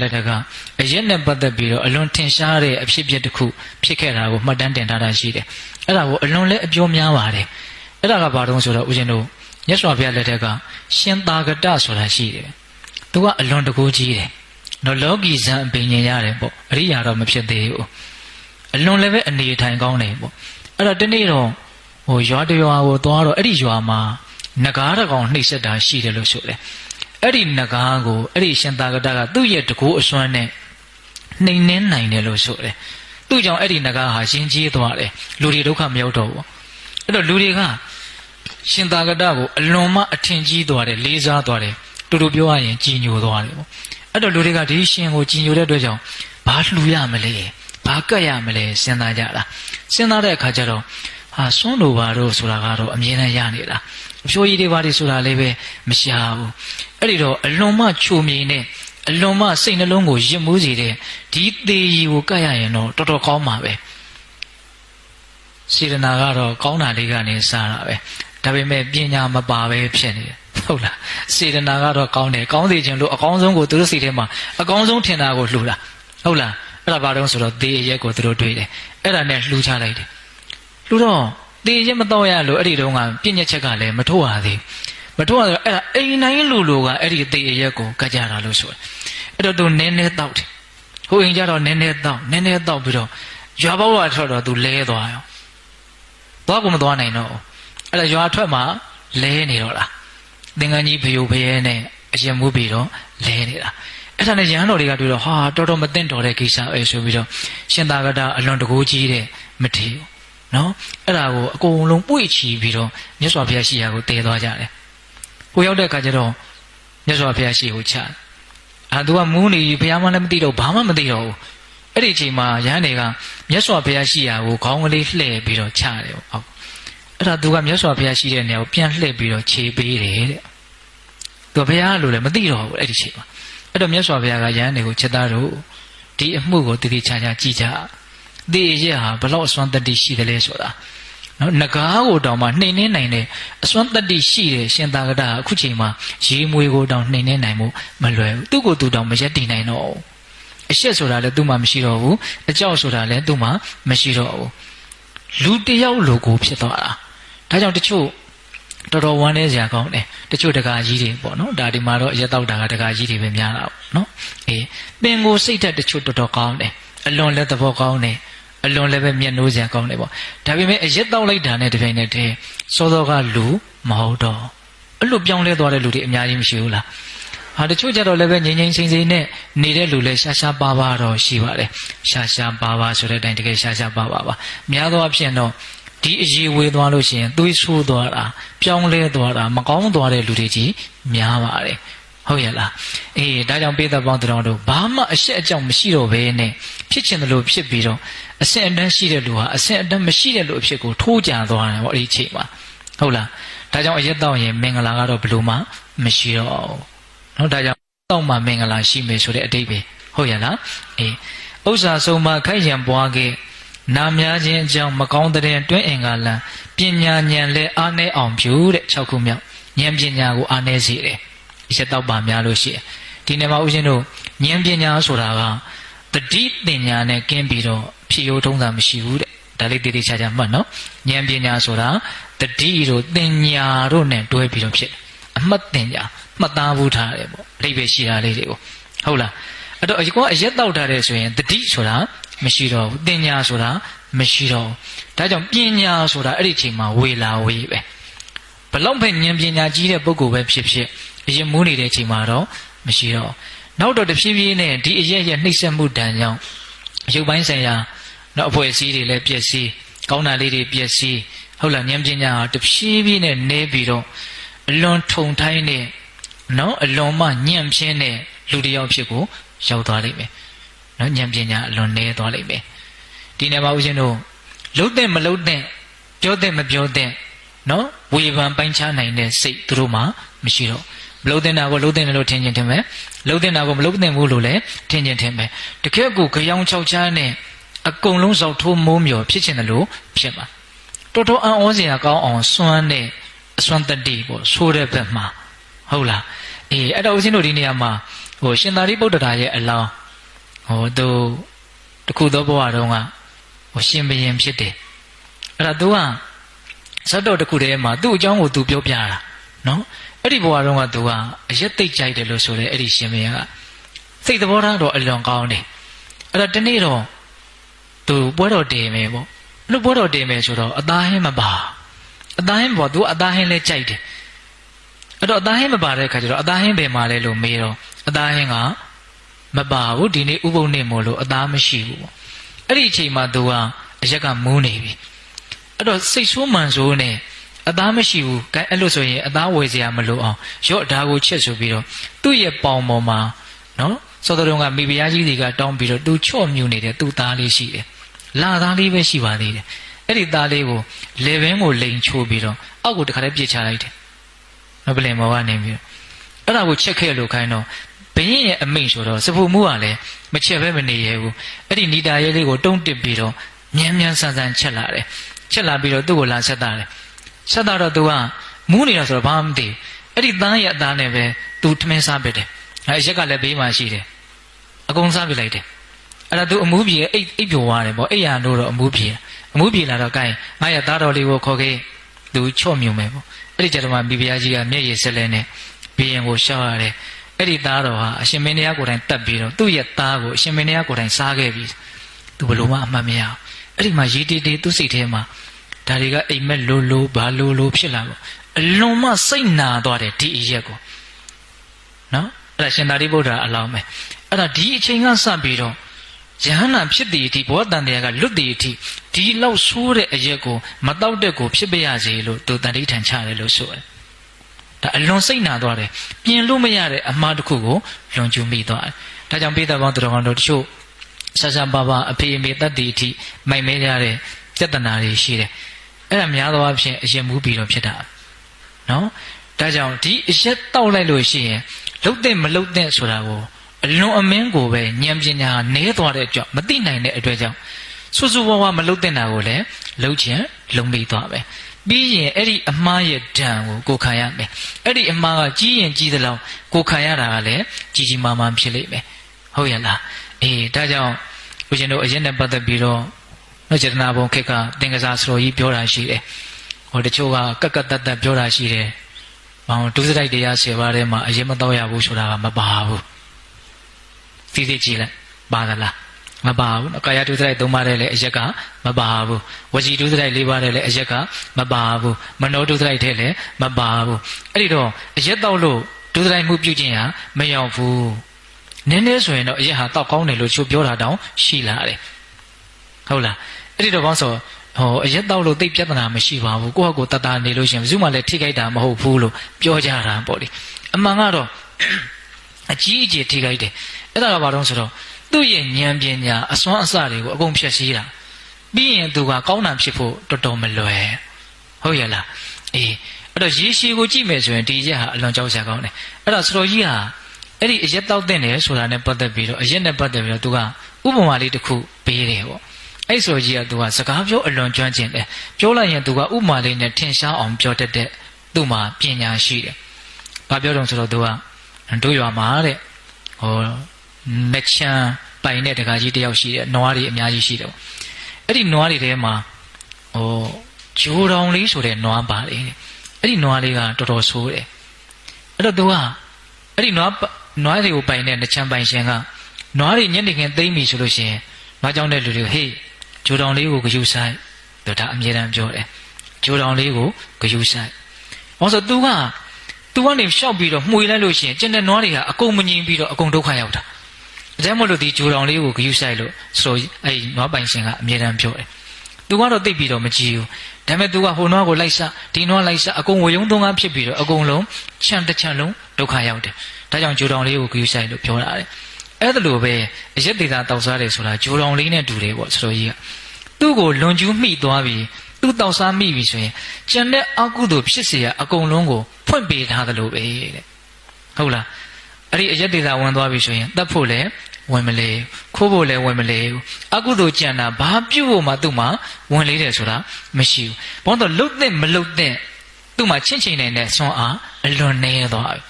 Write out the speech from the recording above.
လက်ထက်ကအရက်နဲ့ပတ်သက်ပြီးတော့အလွန်ထင်ရှားတဲ့အဖြစ်အပျက်တစ်ခုဖြစ်ခဲ့တာကိုမှတ်တမ်းတင်ထားတာရှိတယ်အဲ့ဒါကိုအလွန်လည်းအပြောများပါတယ်အဲ့ဒါကဘာတုံးဆိုတော့ဦးဇင်းတို့မြတ်စွာဘုရားလက်ထက်ကရှင်သာဂတဆိုတာရှိတယ်သူကအလွန်တကူကြီးတယ်နော်လောကီဇံအပင်ញင်ရတယ်ပေါ့အရိယာတော့မဖြစ်သေးဘူးအလွန်လည်းပဲအနေထိုင်ကောင်းတယ်ပေါ့အဲ့တော့ဒီနေ့တော့ဟိုရွာတရွာကိုသွားတော့အဲ့ဒီရွာမှာငကားတစ်ကောင်နှိပ်စက်တာရှိတယ်လို့ဆိုတယ် အဲ့ဒီငကားကိုအဲ့ဒီရှင်သာဂတကသူ့ရဲ့တကူအစွမ်းနဲ့နှိမ်နှင်းနိုင်တယ်လို့ဆိုတယ်သူ့ကြောင့်အဲ့ဒီငကားဟာရင်ကြီးသွားတယ်လူတွေဒုက္ခမရောက်တော့ဘူးအဲ့တော့လူတွေကရှင်သာဂတကိုအလွန်မှအထင်ကြီးသွားတယ်လေးစားသွားတယ်တူတူပြောရရင်ကြည်ညိုသွားတယ်ပေါ့အဲ့တော့လူတွေကဒီရှင်ကိုကြည်ညိုတဲ့အတွက်ကြောင့်ဘာလှူရမလဲဘာကတ်ရမလဲစဉ်းစားကြတာစဉ်းစားတဲ့အခါကျတော့ဟာစွန့်လိုပါတော့ဆိုတာကတော့အမြဲတမ်းရနေတာ အဖြိုးကြီးတွေပါတွေဆိုတာလည်းပဲမရှာဘူးအဲ့ဒီတော့အလွန်မှချုံမြိန်နဲ့အလွန်မှစိတ်နှလုံးကိုရစ်မှုစေတဲ့ဒီသေးကြီးကိုကတ်ရရင်တော့တော်တော်ကောင်းပါပဲစေတနာကတော့ကောင်းတာလေးကနေစားတာပဲဒါပေမဲ့ပညာမပါပဲဖြစ်နေတယ်ဟုတ်လားစေတနာကတော့ကောင်းတယ်ကောင်းစေခြင်းလို့အကောင်းဆုံးကိုသူတို့စိတ်ထဲမှာအကောင်းဆုံးထင်တာကိုလှူတာဟုတ်လားအဲ့ဒါဘာလို့ဆိုတော့သေအရက်ကိုသူတို့တွေးတယ်အဲ့ဒါနဲ့လှူချလိုက်တယ်လှူတော့ သေရက်မတော့ရလို့အဲ့ဒီတုန်းကပြည့်ညက်ချက်ကလည်းမထုတ်ရသေးမထုတ်ရတော့အဲ့ဒါအိမ်တိုင်းလူလူကအဲ့ဒီသေအရက်ကိုကကြတာလို့ဆိုတယ်အဲ့တော့သူနည်းနည်းတောက်တယ်ဟိုအိမ်ကျတော့နည်းနည်းတောက်နည်းနည်းတောက်ပြီးတော့ရွာဘောကထွက်တော့သူလဲသွားရောသွားကိုမသွားနိုင်တော့အဲ့ဒါရွာထွက်မှလဲနေတော့လားသင်္ကန်းကြီးဖယိုဖယဲနဲ့အရင်မှုပြီးတော့လဲနေတာအဲ့ဒါနဲ့ရဟန်းတော်တွေကတွေ့တော့ဟာတော်တော်မသိတော်တဲ့ကိစ္စပဲဆိုပြီးတော့ရှင်သာကတာအလွန်တကူကြီးတဲ့မထေဘူး နော်အဲ့ဒါကိုအကုန်လုံးပွေ့ချီပြီးတော့မြတ်စွာဘုရားရှိရာကိုတည်သွားကြတယ်ဟိုရောက်တဲ့အခါကျတော့မြတ်စွာဘုရားရှိကိုချအာသူကမူးနေဘုရားမလည်းမသိတော့ဘာမှမသိတော့ဘူးအဲ့ဒီအချိန်မှာရဟန်းတွေကမြတ်စွာဘုရားရှိရာကိုခေါင်းကလေးလှည့်ပြီးတော့ချတယ်ဟုတ်အဲ့ဒါသူကမြတ်စွာဘုရားရှိတဲ့နေရာကိုပြန်လှည့်ပြီးတော့ခြေပေးတယ်တဲ့သူဘုရားလို့လည်းမသိတော့ဘူးအဲ့ဒီချိန်မှာအဲ့တော့မြတ်စွာဘုရားကယဟန်တွေကိုချက်သားတို့ဒီအမှုကိုတည်တည်ချာချာကြည့်ကြ သေရက်ဟာဘလောက်အစွမ်းတတ္တိရှိတယ်လဲဆိုတာနော်ငကားကိုတောင်မှနှိမ်နှင်းနိုင်တဲ့အစွမ်းတတ္တိရှိတယ်ရှင်သာကတအခုချိန်မှာရေမွေကိုတောင်နှိမ်နှင်းနိုင်မှုမလွယ်ဘူးသူ့ကိုယ်သူတောင်မရက်တည်နိုင်တော့ဘူးအရှက်ဆိုတာလည်းသူ့မှာမရှိတော့ဘူးအကြောက်ဆိုတာလည်းသူ့မှာမရှိတော့ဘူးလူတယောက်လိုကိုဖြစ်သွားတာဒါကြောင့်တချို့တော်တော်ဝမ်းနည်းစရာကောင်းတယ်တချို့တကာကြီးတွေပေါ့နော်ဒါဒီမှာတော့ရက်တော့တာကတကာကြီးတွေပဲများတာပေါ့နော်အေးပင်ကိုစိတ်ဓာတ်တချို့တော်တော်ကောင်းတယ်အလွန်လည်းသဘောကောင်းတယ် အလွန်လည်းပဲမျက်နှိုးစရာကောင်းတယ်ပေါ့ဒါပေမဲ့အရက်တော့လိုက်တာနဲ့တပြိုင်နက်တည်းစောစောကလူမဟုတ်တော့အဲ့လိုပြောင်းလဲသွားတဲ့လူတွေအများကြီးမရှိဘူးလားဟာတချို့ကြတော့လည်းပဲငြိမ်ငြိမ်စိမ့်စိမ့်နဲ့နေတဲ့လူလည်းရှားရှားပါပါတော့ရှိပါတယ်ရှားရှားပါပါဆိုတဲ့အတိုင်းတကယ်ရှားရှားပါပါပါများသောအားဖြင့်တော့ဒီအရေးဝေးသွားလို့ရှိရင်သွေးဆိုးသွားတာပြောင်းလဲသွားတာမကောင်းသွားတဲ့လူတွေကြီးများပါတယ်ဟုတ်ရဲ့လားအေးဒါကြောင့်ပိသက်ပေါင်းတော်တို့ဘာမှအရှက်အကြောင်းမရှိတော့ဘဲနဲ့ဖြစ်ချင်တယ်လို့ဖြစ်ပြီးတော့ အဆင့်အတန်းရှိတဲ့လူဟာအဆင့်အတန်းမရှိတဲ့လူအဖြစ်ကိုထိုးကြသွားတယ်ပေါ့အဲ့ဒီအချိန်မှာဟုတ်လားဒါကြောင့်အရက်တော့ရင်မင်္ဂလာကတော့ဘလို့မှမရှိတော့ဘူးနော်ဒါကြောင့်တော့မှမင်္ဂလာရှိမယ်ဆိုတဲ့အတိတ်ပဲဟုတ်ရဲ့လားအေးဥစ္စာဆုံးမခိုက်ရန်ပွားခဲ့နာများခြင်းအကြောင်းမကောင်းတဲ့တွင်းအင်္ဂါလံပညာဉာဏ်လဲအားနည်းအောင်ပြုတဲ့6ခုမြောက်ဉာဏ်ပညာကိုအားနည်းစေတယ်။ရက်တော့ပါများလို့ရှိရင်ဒီနေ့မှာဦးဇင်းတို့ဉာဏ်ပညာဆိုတာကတတိပညာနဲ့ကင်းပြီးတော့ ဖြည့်ရိုးထုံးတာမရှိဘူးတဲ့။ဒါလေးတည်တည်ချာချာမှတ်နော်။ဉာဏ်ပညာဆိုတာတတိတို့ပညာတို့နဲ့တွဲပြီးတော့ဖြစ်တယ်။အမှတ်ပညာမှတ်သားဖို့ထားတယ်ပေါ့။အဓိပ္ပာယ်ရှိတာလေးတွေကိုဟုတ်လား။အဲ့တော့အကောအရက်တော့ထားတယ်ဆိုရင်တတိဆိုတာမရှိတော့ဘူးတင်ညာဆိုတာမရှိတော့ဘူးဒါကြောင့်ပညာဆိုတာအဲ့ဒီချိန်မှာဝေလာဝေးပဲဘလောက်ပဲဉာဏ်ပညာကြီးတဲ့ပုဂ္ဂိုလ်ပဲဖြစ်ဖြစ်အရင်မူးနေတဲ့ချိန်မှာတော့မရှိတော့နောက်တော့တဖြည်းဖြည်းနဲ့ဒီအရက်ရဲ့နှိမ့်ဆက်မှုတန်ကြောင့်ရုပ်ပိုင်းဆိုင်ရာ နောက်အဖွဲ့အစည်းတွေလည်းပြည့်စည်ကောင်းတာလေးတွေပြည့်စည်ဟုတ်လားဉာဏ်ပညာတဖြည်းဖြည်းနဲ့နေပြီးတော့အလွန်ထုံထိုင်းတဲ့နော်အလွန်မှညံ့ပြင်းတဲ့လူတစ်ယောက်ဖြစ်ကိုရောက်သွားလိမ့်မယ်နော်ဉာဏ်ပညာအလွန်နေသွားလိမ့်မယ်ဒီနေ့မှာဦးဇင်းတို့လှုပ်တဲ့မလှုပ်တဲ့ပြောတဲ့မပြောတဲ့နော်ဝေဖန်ပိုင်းခြားနိုင်တဲ့စိတ်သူတို့မှမရှိတော့မလှုပ်တဲ့နာကိုလှုပ်တဲ့လို့ထင်ချင်းထင်မယ်လှုပ်တဲ့နာကိုမလှုပ်တဲ့ဘူးလို့လည်းထင်ချင်းထင်မယ်တကယ်ကိုကြောင်ချောက်ချားနဲ့ အကုန်လုံးစောက်ထိုးမိုးမြော်ဖြစ်ချင်တယ်လို့ဖြစ်မှာတော်တော်အံ့ဩစရာကောင်းအောင်စွမ်းတဲ့အစွမ်းတတိပေါ့ဆိုးတဲ့ဘက်မှာဟုတ်လားအေးအဲ့တော့ဦးဇင်းတို့ဒီနေရာမှာ ဟိုရှင်သာရိပုတ္တရာရဲ့အလောင်းဟိုသူတခုသောဘဝတုန်းကဟိုရှင်ဘရင်ဖြစ်တယ်အဲ့ဒါ तू ကဇတ်တော်တစ်ခုတည်းမှာသူ့အကြောင်းကို तू ပြောပြတာနော်အဲ့ဒီဘဝတုန်းက तू ကအရက်သိပ်ကြိုက်တယ်လို့ဆိုတယ်အဲ့ဒီရှင်ဘရင်ကစိတ်သဘောထားတော့အလွန်ကောင်းတယ်အဲ့တော့ဒီနေ့တော့ သူပွဲတော်တင်မယ်ပေါ့လူပွဲတော်တင်မယ်ဆိုတော့အသားဟင်းမပါအသားဟင်းပေါ့သူအသားဟင်းလဲကြိုက်တယ်အဲ့တော့အသားဟင်းမပါတဲ့ခါကျတော့အသားဟင်းဘယ်မှာလဲလို့မေးတော့အသားဟင်းကမပါဘူးဒီနေ့ဥပုံနေမို့လို့အသားမရှိဘူးပေါ့အဲ့ဒီအချိန်မှာသူကအရက်ကမူးနေပြီအဲ့တော့စိတ်ဆိုးမှန်ဆိုးနဲ့အသားမရှိဘူးအဲအဲ့လိုဆိုရင်အသားဝယ်စရာမလိုအောင်ရော့ဒါကိုချက်ဆိုပြီးတော့သူ့ရဲ့ပေါင်ပေါ်မှာနော် စောတော်ကမိဖုရားကြီးတွေကတောင်းပြီးတော့သူချော့မြူနေတဲ့သူ့သားလေးရှိတယ်လာသားလေးပဲရှိပါသေးတယ်အဲ့ဒီသားလေးကိုလေဘင်းကိုလိန်ချိုးပြီးတော့အောက်ကိုတခါတည်းပြစ်ချလိုက်တယ်နော်ပလင်မောကနေပြီးတော့အဲ့ဒါကိုချက်ခဲ့လို့ခိုင်းတော့ဘင်းရဲ့အမိန့်ဆိုတော့စပူမှုကလည်းမချက်ပဲမနေရဘူးအဲ့ဒီနီတာရဲလေးကိုတုံးတစ်ပြီးတော့မြန်မြန်ဆန်ဆန်ချက်လာတယ်ချက်လာပြီးတော့သူ့ကိုလာဆက်တာတယ်ဆက်တာတော့ तू ကမူးနေတာဆိုတော့ဘာမှမသိဘူးအဲ့ဒီသားရဲ့အသားနဲ့ပဲ तू ထမင်းစားပစ်တယ် အဲရက်ကလည်းဘေးမှာရှိတယ်အကုန်စားပစ်လိုက်တယ်အဲ့ဒါ तू အမူးပြေအိတ်အိတ်ပြိုသွားတယ်ပေါ့အိတ်ရလို့တော့အမူးပြေအမူးပြေလာတော့ gain ငါရဲ့သားတော်လေးကိုခေါ်ခဲ့ तू ချော့မြုံမယ်ပေါ့အဲ့ဒီကျတော့မှမိဖုရားကြီးကမျက်ရည်ဆက်လဲနဲ့ဘီရင်ကိုရှောက်ရတယ်အဲ့ဒီသားတော်ဟာအရှင်မင်းတရားကိုယ်တိုင်တတ်ပြီးတော့သူ့ရဲ့သားကိုအရှင်မင်းတရားကိုယ်တိုင်စားခဲ့ပြီးသူဘလို့မှအမှတ်မရအောင်အဲ့ဒီမှာရေးတေးတေးသူ့စိတ်ထဲမှာဒါတွေကအိမ်မက်လိုလိုဘာလိုလိုဖြစ်လာပေါ့အလွန်မှစိတ်နာသွားတယ်ဒီအရက်ကိုနော် အဲ့ဒါရှင်သာရိပုတ္တရာအလောင်းပဲအဲ့ဒါဒီအချိန်ကစပြီးတော့ယဟန္တာဖြစ်တည်အထိဘောတန်တရားကလွတ်တည်အထိဒီလောက်ဆိုးတဲ့အရက်ကိုမတောက်တဲ့ကိုဖြစ်ပြရစေလို့သူတန်တိထန်ချတယ်လို့ဆိုတယ်ဒါအလွန်စိတ်နာသွားတယ်ပြင်လို့မရတဲ့အမှားတစ်ခုကိုလွန်ကျူးမိသွားတယ်ဒါကြောင့်ပိဿဘောင်းသူတော်ကောင်းတို့တချို့ဆဆပါပါအဖေအမေတတ်တည်အထိမိုက်မဲကြတဲ့ပြဿနာတွေရှိတယ်အဲ့ဒါများသောအားဖြင့်အရင်မူးပြီးတော့ဖြစ်တာနော်ဒါကြောင့်ဒီအရက်တောက်လိုက်လို့ရှိရင် လှုပ်တဲ့မလှုပ်တဲ့ဆိုတာကိုအလွန်အမင်းကိုပဲဉာဏ်ပညာနည်းသွားတဲ့ကြောင့်မသိနိုင်တဲ့အတွက်ကြောင့်ဆူဆူဝါးဝါမလှုပ်တဲ့တာကိုလည်းလှုပ်ခြင်းလုံမိသွားပဲပြီးရင်အဲ့ဒီအမှားရဲ့ဒဏ်ကိုကိုခံရမယ်အဲ့ဒီအမှားကကြီးရင်ကြီးသလောက်ကိုခံရတာကလည်းကြီးကြီးမားမားဖြစ်လိမ့်မယ်ဟုတ်ရဲ့လားအေးဒါကြောင့်ဦးဇင်းတို့အရင်နဲ့ပတ်သက်ပြီးတော့နော်ចេတနာဘုံခက်ကသင်္ကစားစတော်ကြီးပြောတာရှိတယ်ဟိုတချို့ကကက်ကက်တတ်တတ်ပြောတာရှိတယ် ဘာလို့ဒုစရိုက်တရား10ပါးထဲမှာအရင်မတော့ရဘူးဆိုတာကမပါဘူးသိသိကြည့်လိုက်ပါသလားမပါဘူးကာယဒုစရိုက်၃ပါးထဲလည်းအရက်ကမပါဘူးဝစီဒုစရိုက်၄ပါးထဲလည်းအရက်ကမပါဘူးမနောဒုစရိုက်ထဲလည်းမပါဘူးအဲ့ဒီတော့အရက်တော့လို့ဒုစရိုက်မှုပြုခြင်းဟာမရောက်ဘူးနည်းနည်းဆိုရင်တော့အရက်ဟာတောက်ကောင်းတယ်လို့ချိုးပြောတာတောင်ရှိလာတယ်ဟုတ်လားအဲ့ဒီတော့ဘောင်းဆို ဟောအရက်တော့လို့သိပြဿနာမရှိပါဘူးကိုယ့်ဟာကိုယ်တတနေလို့ရှိရင်ဘယ်သူမှလည်းထိခိုက်တာမဟုတ်ဘူးလို့ပြောကြတာပေါ့လေအမှန်ကတော့အကြီးအကျယ်ထိခိုက်တယ်အဲ့ဒါကဘာလို့ဆိုတော့သူ့ရဲ့ဉာဏ်ပညာအစွမ်းအစတွေကိုအကုန်ဖြည့်ဆည်းတာပြီးရင်သူကကောင်းတာဖြစ်ဖို့တော်တော်မလွယ်ဟုတ်ရဲ့လားအေးအဲ့တော့ရေရှည်ကိုကြည့်မယ်ဆိုရင်ဒီရက်ဟာအလွန်ကြောက်စရာကောင်းတယ်အဲ့တော့စတော်ကြီးဟာအဲ့ဒီအရက်တောက်တဲ့တယ်ဆိုတာနဲ့ပတ်သက်ပြီးတော့အရက်နဲ့ပတ်သက်ပြီးတော့သူကဥပမာလေးတစ်ခုပေးတယ်ပေါ့ အဲ့ဆိုကြီးကသူကစကားပြောအလွန်ကျွမ်းကျင်တယ်ပြောလိုက်ရင်သူကဥမာလေးနဲ့ထင်ရှားအောင်ပြောတတ်တဲ့သူ့မှာပညာရှိတယ်ဘာပြောတော့ဆိုတော့သူကတို့ရွာမှာတဲ့ဟောမချမ်းပိုင်တဲ့တကာကြီးတယောက်ရှိတယ်နွားတွေအများကြီးရှိတယ်အဲ့ဒီနွားတွေထဲမှာဟောဂျိုတောင်လေးဆိုတဲ့နွားပါတယ်အဲ့ဒီနွားလေးကတော်တော်ဆိုးတယ်အဲ့တော့သူကအဲ့ဒီနွားနွားတွေကိုပိုင်တဲ့နှချမ်းပိုင်ရှင်ကနွားတွေညနေခင်းသိမ့်ပြီဆိုလို့ရှိရင်နွားကြောင့်တဲ့လူတွေဟေး ဂျိုတောင်လေးကိုဂယုဆိုင်သူဒါအမြဲတမ်းပြောတယ်ဂျိုတောင်လေးကိုဂယုဆိုင်ဘာလို့ဆိုသူကသူကနေရှောက်ပြီးတော့မှွေလိုက်လို့ရှိရင်ကျန်တဲ့နွားတွေကအကုန်မငြိမ်ပြီးတော့အကုန်ဒုက္ခရောက်တာဒါကြောင့်မို့လို့ဒီဂျိုတောင်လေးကိုဂယုဆိုင်လို့ဆိုအဲ့နွားပိုင်ရှင်ကအမြဲတမ်းပြောတယ်သူကတော့သိပြီးတော့မကြည့်ဘူးဒါပေမဲ့သူကဟိုနွားကိုလိုက်စဒီနွားလိုက်စအကုန်ဝေယုံသုံးကားဖြစ်ပြီးတော့အကုန်လုံးချမ်းတစ်ချမ်းလုံးဒုက္ခရောက်တယ်ဒါကြောင့်ဂျိုတောင်လေးကိုဂယုဆိုင်လို့ပြောတာတယ် အဲ့ဒါလိုပဲအရက်သေးတာတောက်စားတယ်ဆိုတာဂျိုတောင်လေးနဲ့တူတယ်ပေါ့ဆိုတော့ကြီးကသူ့ကိုလွန်ကျူးမိသွားပြီသူ့တောက်စားမိပြီဆိုရင်ကျန်တဲ့အကုသို့ဖြစ်เสียအကုန်လုံးကိုဖွင့်ပေးထားသလိုပဲတဲ့ဟုတ်လားအဲ့ဒီအရက်သေးတာဝင်သွားပြီဆိုရင်တတ်ဖို့လည်းဝင်မလဲခိုးဖို့လည်းဝင်မလဲအကုသို့ကြံတာဘာပြုတ်ဖို့မှသူ့မှာဝင်လေးတယ်ဆိုတာမရှိဘူးဘာလို့လှုပ်တဲ့မလှုပ်တဲ့သူ့မှာချင့်ချိန်နေတဲ့ဆွမ်းအားအလွန်နေသွားပြီ